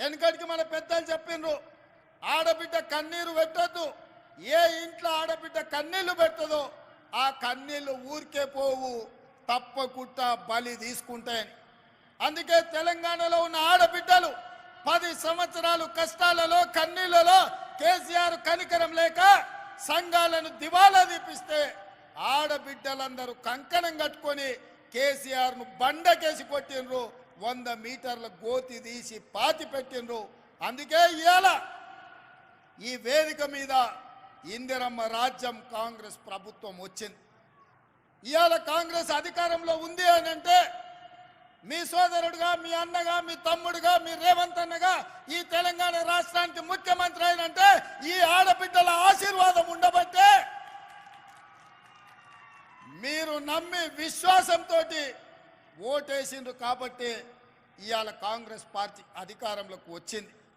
వెనకటికి మన పెద్దలు చెప్పిండ్రు ఆడబిడ్డ కన్నీరు పెట్టద్దు. ఏ ఇంట్లో ఆడబిడ్డ కన్నీళ్ళు పెట్టదో ఆ కన్నీళ్ళు ఊరికే పోవు తప్పకుండా బలి తీసుకుంటాయని అందుకే తెలంగాణలో ఉన్న ఆడబిడ్డలు పది సంవత్సరాలు కష్టాలలో కన్నీళ్ళలో కేసీఆర్ కనికరం లేక సంఘాలను దివాలా తీపిస్తే ఆడబిడ్డలందరూ కంకణం కట్టుకొని కేసీఆర్ను బండకేసి కొట్టినరు వంద మీటర్ల గోతి తీసి పాతి పెట్టిండ్రు. అందుకే ఇవాళ ఈ వేదిక మీద ఇందిరమ్మ రాజ్యం కాంగ్రెస్ ప్రభుత్వం వచ్చింది. ఇవాళ కాంగ్రెస్ అధికారంలో ఉంది అని అంటే మీ సోదరుడుగా మీ అన్నగా మీ తమ్ముడుగా మీ రేవంత్ అన్నగా ఈ తెలంగాణ రాష్ట్రానికి ముఖ్యమంత్రి అయినంటే ఈ ఆడబిడ్డల ఆశీర్వాదం ఉండబట్టే మీరు నమ్మి విశ్వాసంతో ఓటేసిండ్రు కాబట్టి ఇవాళ కాంగ్రెస్ పార్టీ అధికారంలోకి వచ్చింది.